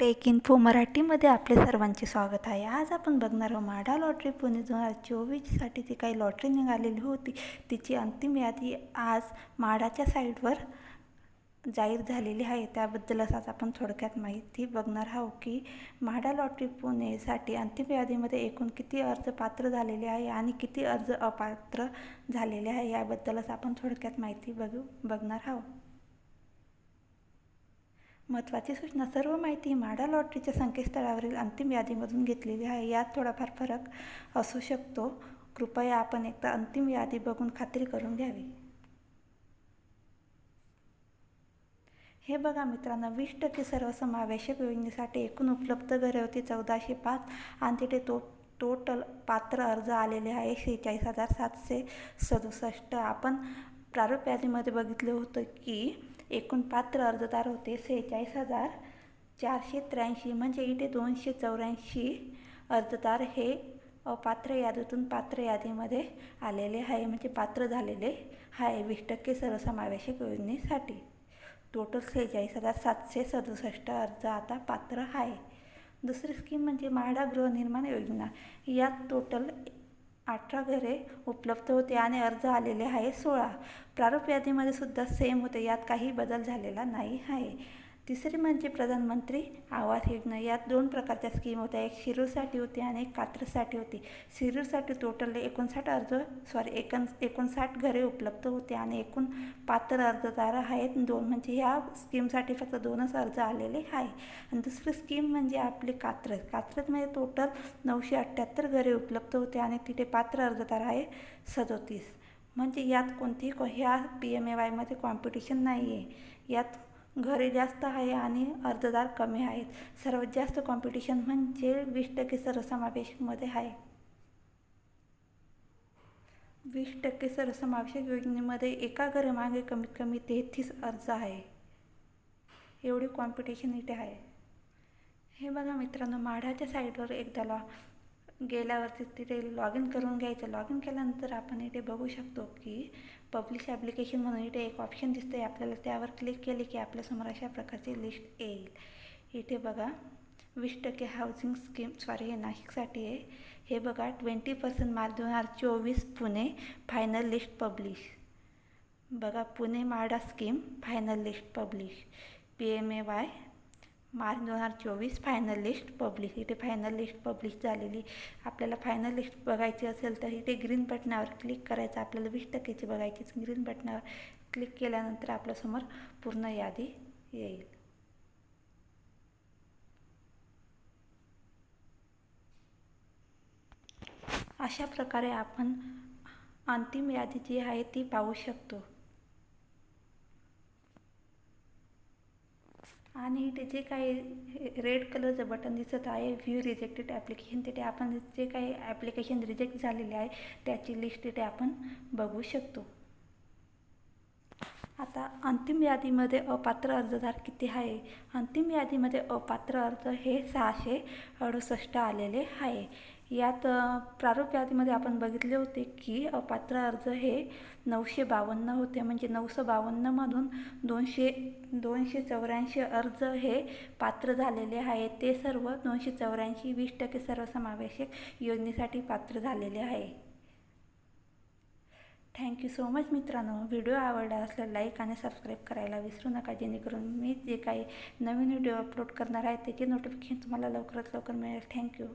Take info मराठीमध्ये आपले सर्वांचे स्वागत आहे. आज आपण बघणार आहोत माढा लॉटरी. पुणे दोन हजार चोवीससाठी जी काही लॉटरी निघालेली होती तिची अंतिम यादी आज माढाच्या साईटवर जाहीर झालेली आहे. त्याबद्दलच आज आपण थोडक्यात माहिती बघणार आहोत की म्हाडा लॉटरी पुणेसाठी अंतिम यादीमध्ये एकूण किती अर्ज पात्र झालेले आहे आणि किती अर्ज अपात्र झालेले आहे याबद्दलच आपण थोडक्यात माहिती बघू बघणार आहोत. महत्त्वाची सूचना. सर्व माहिती माडा लॉटरीच्या संकेतस्थळावरील अंतिम यादीमधून घेतलेली आहे. यात थोडाफार फरक असू शकतो. कृपया आपण एकदा अंतिम यादी बघून खात्री करून घ्यावी. हे बघा मित्रांनो वीस टक्के सर्वसमावेशक योजनेसाठी एकूण उपलब्ध घरे होती चौदाशे पाच आणि तिथे तो टोटल पात्र अर्ज आलेले आहे. शेहेचाळीस हजार सातशे सदुसष्ट. आपण प्रारूप यादीमध्ये बघितलं होतं की एकूण पात्र अर्जदार होते सेहेचाळीस हजार चारशे त्र्याऐंशी. म्हणजे इथे दोनशे चौऱ्याऐंशी अर्जदार हे अपात्र यादीतून पात्र यादीमध्ये आलेले आहे. म्हणजे पात्र झालेले आहे वीस टक्के सर्वसमावेशक योजनेसाठी. टोटल सेहेचाळीस हजार सातशे सदुसष्ट अर्ज आता पात्र आहे. दुसरी स्कीम म्हणजे म्हाडा गृहनिर्माण योजना. यात टोटल अठरा घरे उपलब्ध होते आणि अर्ज आलेले आहे सोळा. प्रारूप यादीमध्ये सुद्धा सेम होते यात काही बदल झालेला नाही आहे. तिसरी म्हणजे प्रधानमंत्री आवास योजना. यात दोन प्रकारच्या स्कीम होत्या. एक शिरूरसाठी होती आणि एक कात्रसाठी होती. शिरूरसाठी टोटल एकोणसाठ अर्ज सॉरी एकोण एकोणसाठ घरे उपलब्ध होते आणि एकूण पात्र अर्जदार आहेत दोन. म्हणजे ह्या स्कीमसाठी फक्त दोनच अर्ज आलेले आहे आणि दुसरी स्कीम म्हणजे आपली कात्रज. कात्रजमध्ये म्हणजे टोटल नऊशे अठ्ठ्याहत्तर घरे उपलब्ध होते आणि तिथे पात्र अर्जदार आहे सदोतीस. म्हणजे यात कोणतीही ह्या पी एम ए वायमध्ये कॉम्पिटिशन नाही आहे यात घरे जास्त आहे आणि अर्जदार कमी आहेत. सर्वात जास्त कॉम्पिटिशन म्हणजे वीस टक्के सर्वसमावेशकमध्ये आहे. वीस टक्के सर्वसमावेशक योजनेमध्ये एका घरामागे कमीत कमी तेहतीस अर्ज आहे. एवढी कॉम्पिटिशन इथे आहे. हे बघा मित्रांनो माढाच्या साईडवर एकदाला गेल्यावरती तिथे लॉग इन करून घ्यायचं. लॉग इन केल्यानंतर आपण इथे बघू शकतो की पब्लिश ॲप्लिकेशन म्हणून इथे एक ऑप्शन दिसतं आहे आपल्याला त्यावर क्लिक केले की आपल्यासमोर अशा प्रकारची लिस्ट येईल. इथे बघा वीस टक्के हाऊसिंग स्कीम सॉरी हे नाशिकसाठी आहे. हे बघा ट्वेंटी पर्सेंट मार्च दोन हजार चोवीस पुणे फायनल लिस्ट पब्लिश बघा Pune MHADA scheme final list publish P M A Y March दोन हजार चोवीस फायनल लिस्ट पब्लिश इथे फायनल लिस्ट पब्लिश झालेली. आपल्याला फायनल लिस्ट बघायची असेल तर इथे ग्रीन बटनावर क्लिक करायचं. आपल्याला वीस टक्केची बघायचीच ग्रीन बटनावर क्लिक केल्यानंतर आपल्यासमोर पूर्ण यादी येईल. अशा प्रकारे आपण अंतिम यादी जी आहे ती पाहू शकतो. आणि इथे जे काही रेड कलरचं बटन दिसत आहे. व्ह्यू रिजेक्टेड ॲप्लिकेशन तिथे आपण जे काही ॲप्लिकेशन रिजेक्ट झालेले आहे त्याची लिस्ट तिथे आपण बघू शकतो. आता अंतिम यादीमध्ये अपात्र अर्जदार किती आहे? अंतिम यादीमध्ये अपात्र अर्ज हे सहाशे अडुसष्ट आलेले आहे. यात प्रारूप यादीमध्ये आपण बघितले होते की अपात्र अर्ज हे नऊशे बावन्न होते. म्हणजे नऊशे बावन्नमधून दोनशे दोनशे चौऱ्याऐंशी अर्ज हे पात्र झालेले आहे ते सर्व दोनशे चौऱ्याऐंशी वीस टक्के सर्वसमावेशक योजनेसाठी पात्र झालेले आहे. थँक्यू सो मच मित्रांनो. व्हिडिओ आवडला असल्यास लाईक आणि सबस्क्राईब करायला विसरू नका. जेणेकरून मी जे काही नवीन व्हिडिओ अपलोड करणार आहे त्याचे नोटिफिकेशन तुम्हाला लवकरात लवकर मिळेल. थँक्यू